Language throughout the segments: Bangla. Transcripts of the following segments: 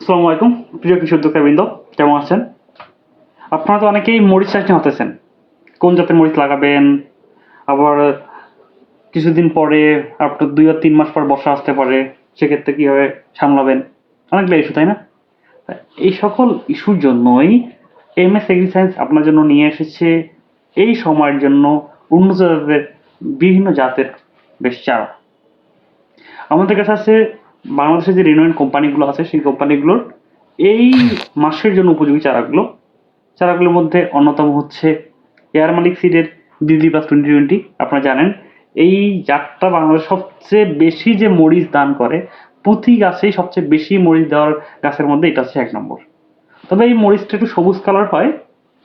আসসালামু আলাইকুম। প্রিয় কৃষি উদ্যোক্তাবৃন্দ কেমন আছেন? আপনারা তো অনেকেই মরিচ চাষ নিয়ে হতেছেন। কোন জাতের মরিচ লাগাবেন? আবার কিছুদিন পরে আপনার দুই আর তিন মাস পর বর্ষা আসতে পারে, সেক্ষেত্রে কীভাবে সামলাবেন? অনেকগুলো ইস্যু, তাই না? এই সকল ইস্যুর জন্যই এম এস এগ্রি সায়েন্স আপনার জন্য নিয়ে এসেছে। এই সময়ের জন্য উন্নত জাতের বিভিন্ন জাতের বেশ চারা। আমাদের কাছে আছে বাংলাদেশের যে রেনোয়েন্ট কোম্পানিগুলো আছে, সেই কোম্পানিগুলোর এই মাসের জন্য উপযোগী চারাগুলো, চারাগুলোর মধ্যে অন্যতম হচ্ছে এয়ার মালিক সিডের দিদি প্লাস টোয়েন্টি টোয়েন্টি আপনারা জানেন। এই জাতটা বাংলাদেশ সবচেয়ে বেশি যে মরিচ দান করে, প্রতি গাছেই সবচেয়ে বেশি মরিচ দেওয়ার গাছের মধ্যে এটা হচ্ছে এক নম্বর। তবে এই মরিচটা একটু সবুজ কালার হয়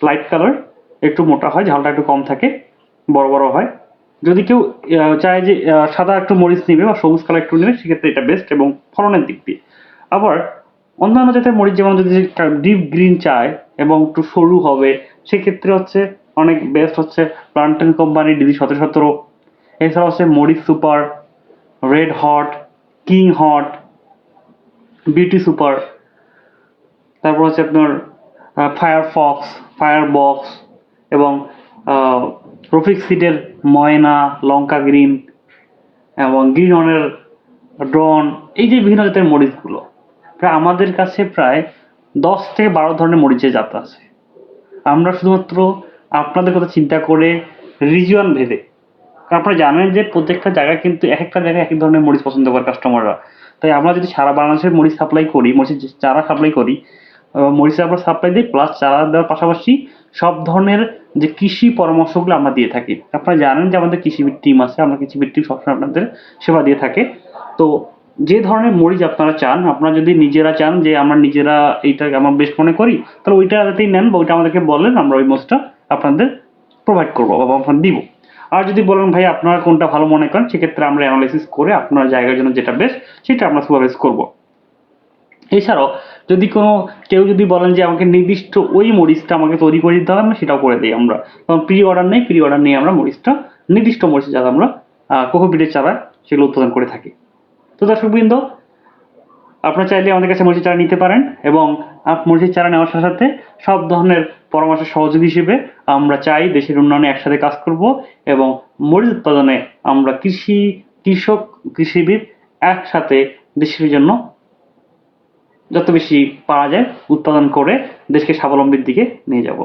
লাইট কালার একটু মোটা হয়, ঝালটা একটু কম থাকে, বড় বড় হয়। যদি কেউ চায় যে সাদা একটু মরিচ নেবে বা সবুজ কালার একটু নেবে, সেক্ষেত্রে এটা বেস্ট এবং ফলনের দিক দিয়ে। আবার অন্যান্য জাতের মরিচ, যেমন যদি ডিপ গ্রিন চায় এবং একটু সরু হবে, সেক্ষেত্রে হচ্ছে অনেক বেস্ট হচ্ছে প্লান্টন কোম্পানি ডিজি সতেরো সতেরো। এছাড়া হচ্ছে মরিচ super red hot king hot beauty super তারপর হচ্ছে আপনার ফায়ার ফক্স ফায়ার বক্স এবং রফিক সিটের ময়না, লঙ্কা গ্রিন এবং গ্রিন অনের ড্রন, এই যে বিভিন্ন জাতের মরিচগুলো, প্রায় আমাদের কাছে প্রায় দশ থেকে বারো ধরনের মরিচের জাত আছে। আমরা শুধুমাত্র আপনাদের কথা চিন্তা করে রিজিয়ন ভেদে আপনারা জানেন যে প্রত্যেকটা জায়গায় কিন্তু এক একটা জায়গায় এক এক ধরনের মরিচ পছন্দ করে কাস্টমাররা তাই আমরা যদি সারা বাংলাদেশের মরিচ সাপ্লাই করি, মরিচের চারা সাপ্লাই করি মরিচের আমরা সাপ্লাই দিই প্লাস চারা দেওয়ার পাশাপাশি সব ধরনের যে কৃষি পরামর্শগুলো আমরা দিয়ে থাকি। আপনারা জানেন যে আমাদের কৃষিবিদ টিম আছে, আমরা কৃষিবিদ টিম সবসময় আপনাদের সেবা দিয়ে থাকে। তো যে ধরনের মরিচ আপনারা চান, আপনারা যদি নিজেরা চান যে আমরা নিজেরা এইটা আমার বেস্ট মনে করি, তাহলে ওইটাতেই নেন বা ওইটা আমাদেরকে বলেন, আমরা ওই মরিচটা আপনাদের প্রোভাইড করব বা আপনার দিব। আর যদি বলেন, ভাই, আপনারা কোনটা ভালো মনে করেন? সেক্ষেত্রে আমরা অ্যানালাইসিস করে আপনার জায়গার জন্য যেটা বেস্ট সেটা আমরা সুপারভাইজ করব। এছাড়াও, যদি কোনো, কেউ যদি বলেন যে আমাকে নির্দিষ্ট ওই মরিচটা আমাকে তৈরি করে দিতে হবে, আমরা সেটাও করে দিই আমরা। কারণ প্রি অর্ডার নেই প্রি অর্ডার নিয়ে আমরা মরিচটা, নির্দিষ্ট মরিচ যাতে আমরা কোকোপিটের চারা সেগুলো উৎপাদন করে থাকি। তো দর্শকবৃন্দ, আপনারা চাইলে আমাদের কাছে মরিচের চারা নিতে পারেন এবং মরিচের চারা নেওয়ার সাথে সাথে সব ধরনের পরামর্শ সহযোগী হিসেবে আমরা চাই দেশের উন্নয়নে একসাথে কাজ করব এবং মরিচ উৎপাদনে আমরা কৃষি, কৃষক, কৃষিবিদ একসাথে দেশের জন্য যত বেশি পারা যায় উৎপাদন করে দেশকে স্বাবলম্বীর দিকে নিয়ে যাব।